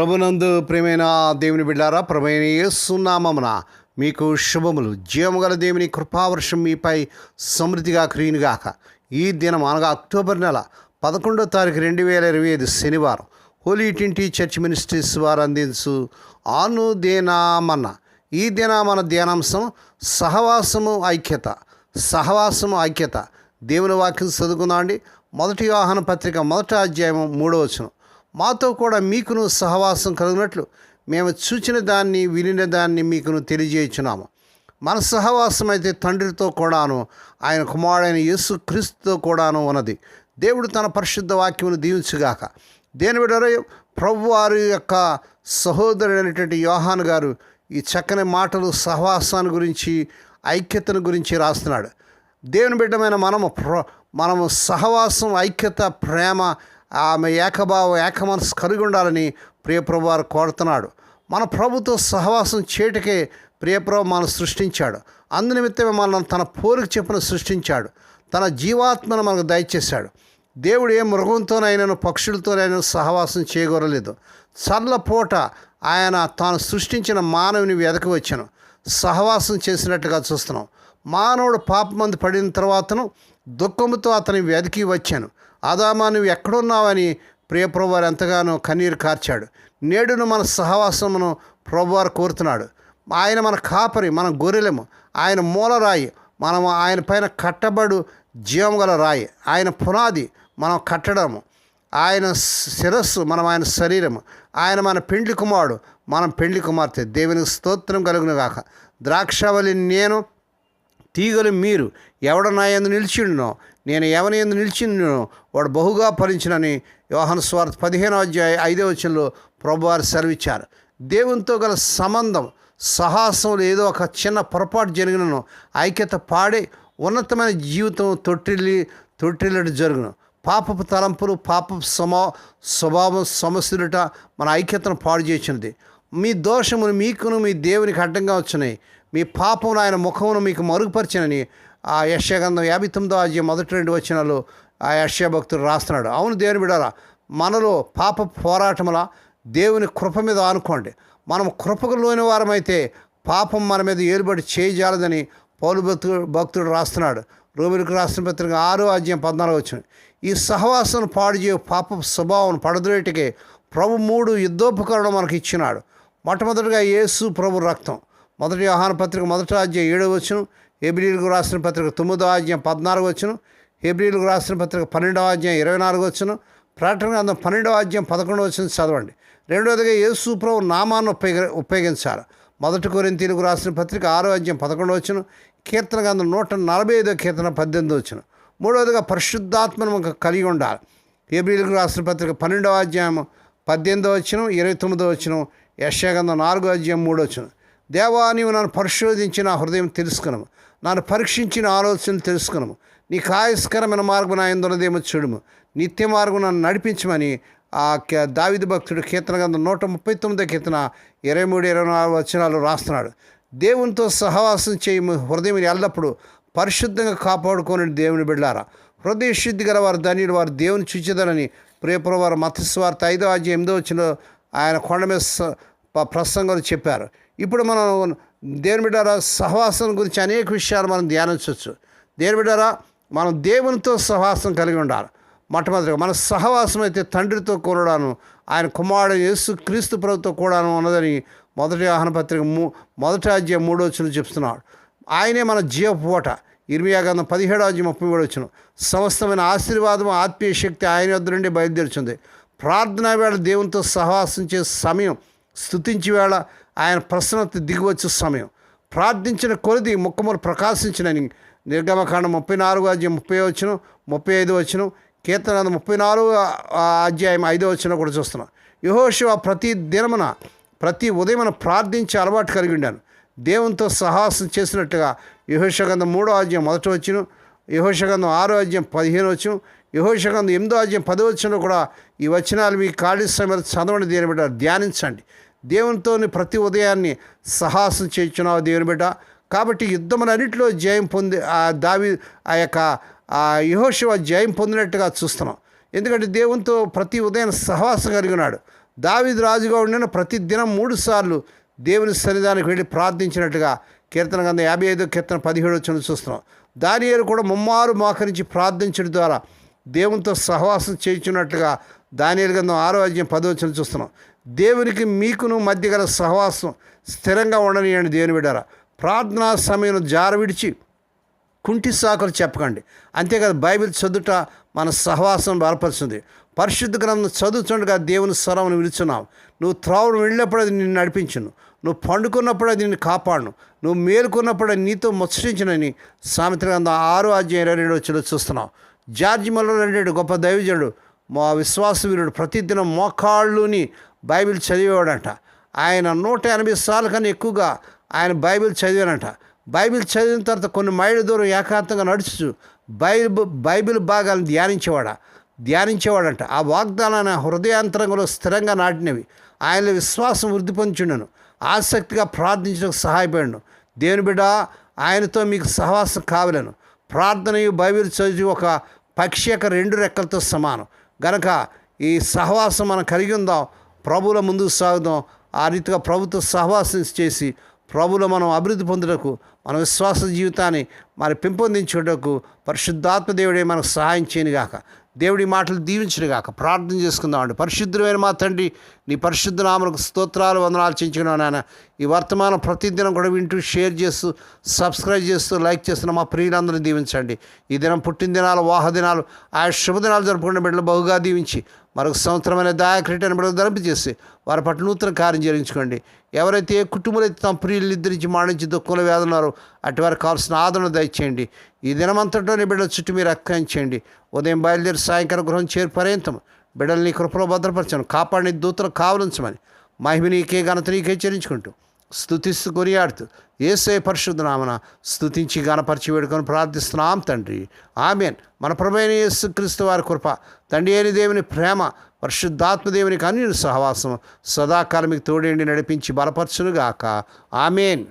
ప్రభునందు ప్రేమైన దేవుని బిడ్డారా ప్రభైన సున్నామమున మీకు శుభములు. జీవముగల దేవుని కృపావర్షం మీపై సమృద్ధిగా క్రీనుగాక ఈ దినం అనగా అక్టోబర్ నెల పదకొండో తారీఖు రెండు వేల ఇరవై ఐదు శనివారం. హోలీ ట్వంటీ చర్చ్ మినిస్ట్రీస్ వారు అందించు ఆను దేనామన్న ఈ దినామన ధ్యానాంశం సహవాసము ఐక్యత. సహవాసము ఐక్యత. దేవుని వాక్యం చదువుకుందామండి. మొదటి వాహన పత్రిక మొదటి అధ్యాయం మూడో వచనం. మాతో కూడా మీకును సహవాసం కలిగినట్లు మేము చూచిన దాన్ని వినిన దాన్ని మీకును తెలియజేయుచున్నాము. మన సహవాసం అయితే తండ్రితో కూడాను ఆయన కుమారుడైన యేసు క్రీస్తుతో కూడాను ఉన్నది. దేవుడు తన పరిశుద్ధ వాక్యమును దీవించుగాక. దేని బిడ్డరో ప్రభు వారి యొక్క సహోదరుడైనటువంటి యోహాన్ గారు ఈ చక్కని మాటలు సహవాసాన్ని గురించి ఐక్యతను గురించి రాస్తున్నాడు. దేవుని బిడ్డమైన మనము ప్ర మనము సహవాసం ఐక్యత ప్రేమ ఆమె ఏకభావం ఏకమనసు కలిగి ఉండాలని ప్రియప్రభువారు కోరుతున్నాడు. మన ప్రభుతో సహవాసం చేయటకే ప్రియప్రభు మనం సృష్టించాడు. అందునిమిత్తమే మనల్ని తన పోలిక చెప్పున సృష్టించాడు. తన జీవాత్మను మనకు దయచేశాడు. దేవుడు ఏ మృగంతోనైనా పక్షులతోనైనా సహవాసం చేయగొరలేదు. చల్లపూట ఆయన తాను సృష్టించిన మానవుని వెదకి వచ్చాను. సహవాసం చేసినట్టుగా చూస్తున్నాం. మానవుడు పాపమంది పడిన తర్వాతను దుఃఖముతో అతని వెతికి వచ్చాను. ఆదామా నువ్వు ఎక్కడున్నావని? ప్రియప్రభువారు ఎంతగానో కన్నీరు కార్చాడు. నేడును మన సహవాసమును ప్రభువారు కోరుతున్నాడు. ఆయన మన కాపరి మన గొర్రెలము. ఆయన మూలరాయి మనం ఆయన పైన కట్టబడు జీవం గల రాయి. ఆయన పునాది మనం కట్టడము. ఆయన శిరస్సు మనం ఆయన శరీరము. ఆయన మన పెండ్లి కుమారుడు మనం పెండ్లి కుమార్తె. దేవునికి స్తోత్రం కలుగును గాక. ద్రాక్షవల్లి నేను తీగలు మీరు ఎవడ నా ఎందు నిలిచిండునో నేను ఎవరి ఎందు నిలిచిండునో వాడు బహుగా ఫలించినని యోహన్ స్వార్థ పదిహేనో అధ్యాయ ఐదో వచనంలో ప్రభువారు సెలవిచ్చారు. దేవునితో గల సంబంధం సాహసంలో ఏదో ఒక చిన్న పొరపాటు జరిగినను ఐక్యత పాడే ఉన్నతమైన జీవితం తొట్టిల్లి తొట్టిల్లటి జరుగును. పాపపు తలంపులు పాపపు సమా స్వభావం సమస్యలుట మన ఐక్యతను పాడు చేసినది మీ దోషములు మీకును మీ దేవునికి అడ్డంగా వచ్చినాయి. మీ పాపం ఆయన ముఖమును మీకు మరుగుపరిచినని ఆ యశ్యగంధం యాభై తొమ్మిదో అధ్యాయం మొదటి రెండు వచ్చినాలు ఆ యశ్య భక్తుడు రాస్తున్నాడు. అవును దేవుని బిడారా మనలో పాప పోరాటముల దేవుని కృప మీద ఆనుకోండి. మనం కృపకు లోని వారమైతే పాపం మన మీద ఏలుబడి చేయజాలదని పౌలు భక్తుడు భక్తుడు రాస్తున్నాడు. రోమిలకు రాసిన పత్రిక ఆరో అధ్యాయం పద్నాలుగు వచ్చింది ఈ సహవాసం పాడు చేయ పాప స్వభావం పడద్రేటికే ప్రభు మూడు యుద్ధోపకరణం మనకు ఇచ్చినాడు మొట్టమొదటిగా యేసు ప్రభు రక్తం. మొదటి ఆహార పత్రిక మొదటి అధ్యాయం ఏడో వచ్చును ఏబ్రిల్కు రాసిన పత్రిక తొమ్మిదో అధ్యాయం పద్నాలుగు వచ్చును ఏబ్రిల్కు రాసిన పత్రిక పన్నెండవ అధ్యాయం ఇరవై నాలుగు వచ్చును ప్రకటన గ్రంథం పన్నెండవ అధ్యాయం పదకొండవ వచ్చిన చదవండి. రెండవదిగా యేసు ప్రభు నామాన్ని ఉపయోగ ఉపయోగించాలి మొదటి కొరింతీలకు రాసిన పత్రిక ఆరో అధ్యాయం పదకొండవ వచ్చును కీర్తన గ్రంథం నూట నలభై ఐదో కీర్తన పద్దెనిమిది వచ్చును మూడవదిగా పరిశుద్ధాత్మను కలిగి ఉండాలి. ఏబ్రిల్కు రాసిన పత్రిక పన్నెండవ అధ్యాయం పద్దెనిమిదో వచ్చిన ఇరవై తొమ్మిదో వచ్చిన యశాగంధం నాలుగో అధ్యాయం మూడో వచ్చిన దేవా నీవు నన్ను పరిశోధించి నా హృదయం తెలుసుకునము. నన్ను పరీక్షించిన ఆలోచనలు తెలుసుకునము. నీ కాయస్కరమైన మార్గం నా ఎందున్నదేమో చూడము. నిత్య మార్గం నన్ను నడిపించమని ఆ దావిద భక్తుడు కీర్తన గ్రంథం నూట ముప్పై తొమ్మిదో కీర్తన ఇరవై మూడు ఇరవై నాలుగు వచనాలు రాస్తున్నాడు. దేవునితో సహవాసం చేయము హృదయం ఎల్లప్పుడూ పరిశుద్ధంగా కాపాడుకొని దేవుని బిడ్డారా హృదయ శుద్ధి గల వారు ధన్యులు వారు దేవుని చూచేదనని ప్రియపురవారు మతస్వార్త ఐదో అధ్యాయం ఎనిమిదో వచ్చిన ఆయన కొండ మీద స- చెప్పారు. ఇప్పుడు మనం దేవుని బిడ్డారా సహవాసం గురించి అనేక విషయాలు మనం ధ్యానించవచ్చు. దేవుని బిడ్డారా మనం దేవునితో సహవాసం కలిగి ఉండాలి. మొట్టమొదటిగా మన సహవాసం అయితే తండ్రితో కూడాను ఆయన కుమారుడు యేసు క్రీస్తు ప్రభుతో కూడాను ఉన్నదని మొదటి ఆహ్వాన పత్రిక మూ మొదటి అధ్యాయం మూడో వచ్చిన చెప్తున్నాడు. ఆయనే మన జీవపూట ఇరవై గంధం పదిహేడో అధ్యాయం ముప్పై మూడు వచ్చిన సమస్తమైన ఆశీర్వాదం ఆత్మీయ శక్తి ఆయన వద్ద నుండి బయలుదేరుచుంది. ప్రార్థనా వేళ దేవునితో సహవాసం చేసే సమయం స్తుతించి వేళ ఆయన ప్రసన్నత దిగివచ్చే సమయం. ప్రార్థించిన కొలిది ముఖములు ప్రకాశించినని నిర్గమకాండం ముప్పై నాలుగు అధ్యాయం ముప్పై వచ్చిన ముప్పై ఐదు వచ్చిన కీర్తన ముప్పై నాలుగు అధ్యాయం ఐదో వచ్చిన కూడా చూస్తున్నాం. యహోశివ ప్రతి దినమున ప్రతి ఉదయమున ప్రార్థించే అలవాటు కలిగి ఉండాను. దేవునితో సహాసం చేసినట్టుగా యహోషగంధం మూడో అధ్యాయం మొదట వచ్చిన యహోషగంధం ఆరో అధ్యాయం పదిహేను వచ్చిన యహోషగంధం ఎనిమిదో అధ్యాయం పదో వచ్చిన కూడా ఈ వచనాలు మీ ఖాళీ సమయంలో చదవండి దేవుని బిడ్డ ధ్యానించండి. దేవునితో ప్రతి ఉదయాన్ని సాహసం చేయించున్నావు దేవుని బిడ్డ. కాబట్టి యుద్ధములన్నింటిలో జయం పొంది ఆ దావి ఆ యొక్క ఆ యహోశివ జయం పొందినట్టుగా చూస్తున్నాం. ఎందుకంటే దేవునితో ప్రతి ఉదయం సహవాసం కలిగి ఉన్నాడు. దావీదు రాజుగా ఉండిన ప్రతి దినం మూడు సార్లు దేవుని సన్నిధానికి వెళ్ళి ప్రార్థించినట్టుగా కీర్తన గంధం యాభై ఐదు కీర్తన పదిహేడు వచ్చిన చూస్తున్నాం. దానియేలు కూడా ముమ్మారు మోకరించి ప్రార్థించడం ద్వారా దేవునితో సహవాసం చేయించున్నట్లుగా దానియేలు గంధం ఆరో అధ్యాయం పదవచనం చూస్తున్నాం. దేవునికి మీకును మధ్య గల సహవాసం స్థిరంగా ఉండనియండి దేవుని బిడ్డారా. ప్రార్థనా సమయం జార విడిచి కుంటి సాకులు చెప్పకండి. అంతేకాదు బైబిల్ చదువుట మన సహవాసం బలపరుస్తుంది. పరిశుద్ధ గ్రంథం చదువుతుండగా దేవుని స్వరం విలుచున్నావు నువ్వు త్రోవను వెళ్ళినప్పుడు అది నిన్ను నడిపించును. నువ్వు పండుకున్నప్పుడు నిన్ను కాపాడును. నువ్వు మేలుకున్నప్పుడు నీతో ముచ్చరించినని సామెత గ్రంథం ఆరో అధ్యాయం ఇరవై రెండు వచ్చిన చూస్తున్నావు జార్జ్ మల్లర్ అనేటువంటి గొప్ప దైవజనుడు మా విశ్వాస వీరుడు ప్రతిదినం మోకాళ్ళుని బైబిల్ చదివేవాడంట. ఆయన నూట ఎనభై సార్లు కన్నా ఎక్కువగా ఆయన బైబిల్ చదివానంట బైబిల్ చదివిన తర్వాత కొన్ని మైళ్ళ దూరం ఏకాంతంగా నడుచు బైబిల్ బైబిల్ భాగాలను ధ్యానించేవాడా ధ్యానించేవాడంట. ఆ వాగ్దానాన్ని హృదయాంతరంగంలో స్థిరంగా నాటినవి. ఆయనలో విశ్వాసం వృద్ధి పొందుచుండను. ఆసక్తిగా ప్రార్థించడానికి సహాయపడను. దేవుని బిడ్డ ఆయనతో మీకు సహవాసం కావలను. ప్రార్థనయు బైబిల్ చదివి ఒక పక్షి యొక్క రెండు రెక్కలతో సమానం. గనక ఈ సహవాసం మనం కలిగి ఉందాం ప్రభుల ముందుకు సాగుదాం ఆ రీతిగా ప్రభుత్వ సహవాసం చేసి ప్రభులో మనం అభివృద్ధి పొందుటకు మన విశ్వాస జీవితాన్ని మరి పెంపొందించుటకు పరిశుద్ధాత్మ దేవుడే మనకు సహాయం చేయనుగాక. దేవుడి మాటలు దీవించిన గాక ప్రార్థన చేసుకుందామండి పరిశుద్ధమైన మా తండ్రి నీ పరిశుద్ధ నామలకు స్తోత్రాలు వందనాలు చేయించుకున్నావు నాయన. ఈ వర్తమానం ప్రతిదినం కూడా వింటూ షేర్ చేస్తూ సబ్స్క్రైబ్ చేస్తూ లైక్ చేస్తున్న మా ప్రియులందరినీ దీవించండి. ఈ దినం పుట్టిన దినాలు వాహ దినాలు ఆయా శుభదినాలు జరుపుకునే బిడ్డలు బహుగా దీవించి మరొక సంవత్సరమైన దాయక్రీటని బిడ్డలు ధరింప చేసి వారి పట్ల నూతన కార్యం జరిగించుకోండి ఎవరైతే కుటుంబాలైతే కుటుంబాలు అయితే తమ ప్రియులు ఇద్దరించి మాడించి దుఃఖంలో వేదన్నారో అటు వారికి కావాల్సిన ఆదరణ దయచేయండి. ఈ దినమంతటోని బిడ్డల చుట్టూ మీరు అక్కయించండి ఉదయం బయలుదేరి సాయంకాలం గృహం చేరు పర్యంతం బిడ్డల్ని కృపలో భద్రపరచను కాపాడిని దూతలు కావలించమని మహిమ నీకే ఘనత నీకే చెల్లించుకుంటూ స్థుతిస్తూ కొనియాడుతూ ఏసే పరిశుద్ధ నామన స్థుతించి గణపరిచి వేడుకొని ప్రార్థిస్తున్నాం తండ్రి. ఆమెన్. మన ప్రభైన యేసు క్రీస్తు వారి కృప తండ్రి అయిన దేవుని ప్రేమ పరిశుద్ధాత్మ అన్ని సహవాసం సదాకాలం మీకు తోడేండి నడిపించి బలపరచునుగాక. ఆమెన్.